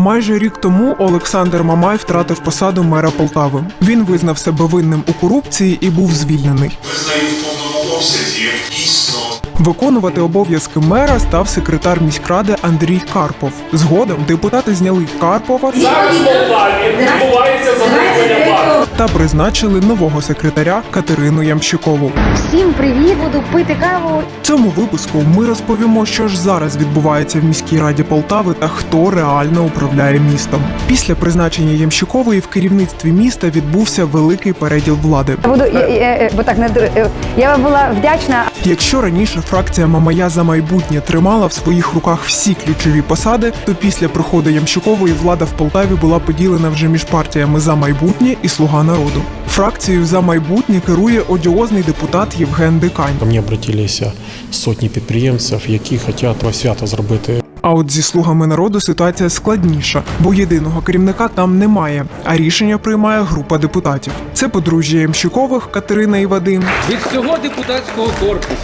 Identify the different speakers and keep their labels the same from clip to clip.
Speaker 1: Майже рік тому Олександр Мамай втратив посаду мера Полтави. Він визнав себе винним у корупції і був звільнений.
Speaker 2: Визнаю в повному обсязі дійсно
Speaker 1: Виконувати обов'язки мера став секретар міськради Андрій Карпов. Згодом депутати зняли Карпова
Speaker 3: Зараз в Полтаві відбувається.
Speaker 1: Та призначили нового секретаря Катерину Ямщикову.
Speaker 4: Всім привіт! Буду пити каву.
Speaker 1: В цьому випуску ми розповімо, що ж зараз відбувається в міській раді Полтави та хто реально управляє містом. Після призначення Ямщикової в керівництві міста відбувся великий переділ влади.
Speaker 4: Я буду я, я, бо так не я вам була вдячна.
Speaker 1: Якщо раніше фракція Мамая за майбутнє тримала в своїх руках всі ключові посади, то після приходу Ямщикової влада в Полтаві була поділена вже між партіями за майбутнє і Слуга народу. Фракцією за майбутнє керує одіозний депутат Євген Дикань.
Speaker 5: До мені обратилися сотні підприємців, які хочуть свято зробити
Speaker 1: А от зі слугами народу ситуація складніша, бо єдиного керівника там немає, а рішення приймає група депутатів. Це подружжя Ямщикових Катерина і Вадим
Speaker 3: Від всього депутатського корпусу.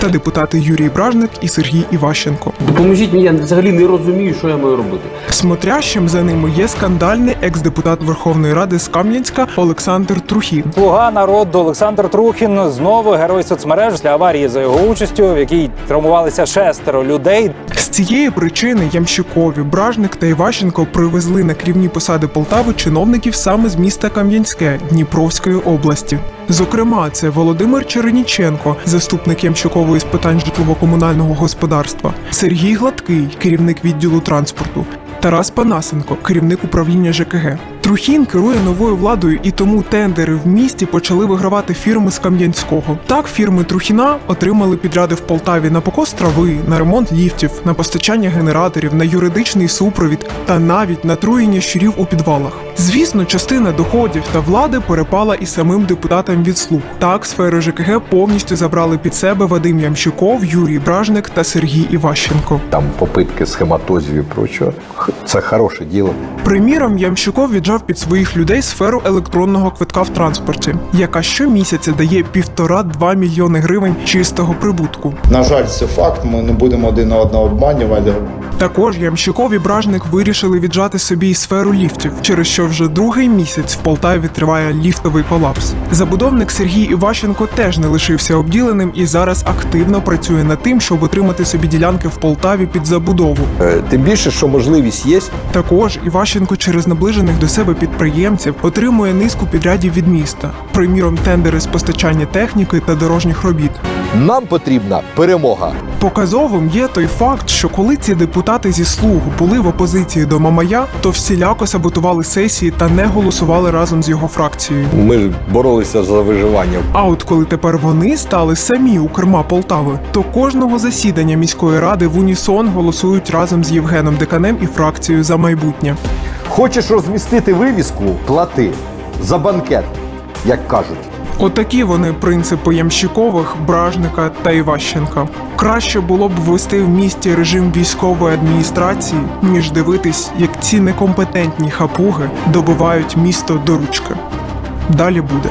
Speaker 1: та депутати Юрій Бражник і Сергій Іващенко.
Speaker 6: Допоможіть мені, я взагалі не розумію, що я маю робити.
Speaker 1: Смотрящим за ними є скандальний екс-депутат Верховної Ради з Кам'янська Олександр Трухін.
Speaker 7: Слуга народу Олександр Трухін знову герой соцмереж після аварії за його участю, в якій травмувалися шестеро людей.
Speaker 1: З цієї причини Ямщикові, Бражник та Іващенко привезли на керівні посади Полтави чиновників саме з міста Кам'янське Дніпровської області. Зокрема, це Володимир Череніченко, заступник Ямщикової з питань житлово-комунального господарства, Сергій Гладкий, керівник відділу транспорту. Тарас Панасенко, керівник управління ЖКГ. Трухін керує новою владою, і тому тендери в місті почали вигравати фірми з Кам'янського. Так, фірми Трухіна отримали підряди в Полтаві на покос трави, на ремонт ліфтів, на постачання генераторів, на юридичний супровід та навіть на труєння щурів у підвалах. Звісно, частина доходів та влади перепала і самим депутатам від слуг. Так, сферу ЖКГ повністю забрали під себе Вадим Ямщиков, Юрій Бражник та Сергій Іващенко.
Speaker 8: там попытки схематозів і прочого. Це хороше діло.
Speaker 1: Приміром, Ямщиков віджав під своїх людей сферу електронного квитка в транспорті, яка щомісяця дає півтора-два мільйони гривень чистого прибутку.
Speaker 9: На жаль, це факт. Ми не будемо один одного обманювати.
Speaker 1: Також Ямщиков і Бражник вирішили віджати собі й сферу ліфтів, через що вже другий місяць в Полтаві триває ліфтовий колапс. Забудовник Сергій Іващенко теж не лишився обділеним і зараз активно працює над тим, щоб отримати собі ділянки в Полтаві під забудову.
Speaker 8: Е, Тим більше, що можливість є.
Speaker 1: Також Іващенко через наближених до себе підприємців отримує низку підрядів від міста, приміром тендери з постачання техніки та дорожніх робіт.
Speaker 8: Нам потрібна перемога.
Speaker 1: Показовим є той факт, що коли ці депутати зі слуг були в опозиції до Мамая, то всіляко саботували сесії та не голосували разом з його фракцією.
Speaker 8: Ми боролися за виживання.
Speaker 1: А от коли тепер вони стали самі у керма Полтави, то кожного засідання міської ради в унісон голосують разом з Євгеном Деканем і фракцією за майбутнє.
Speaker 8: Хочеш розмістити вивіску? Плати за банкет, як кажуть.
Speaker 1: Отакі вони принципи Ямщикових, Бражника та Іващенка. Краще було б ввести в місті режим військової адміністрації, ніж дивитись, як ці некомпетентні хапуги добивають місто до ручки. Далі буде.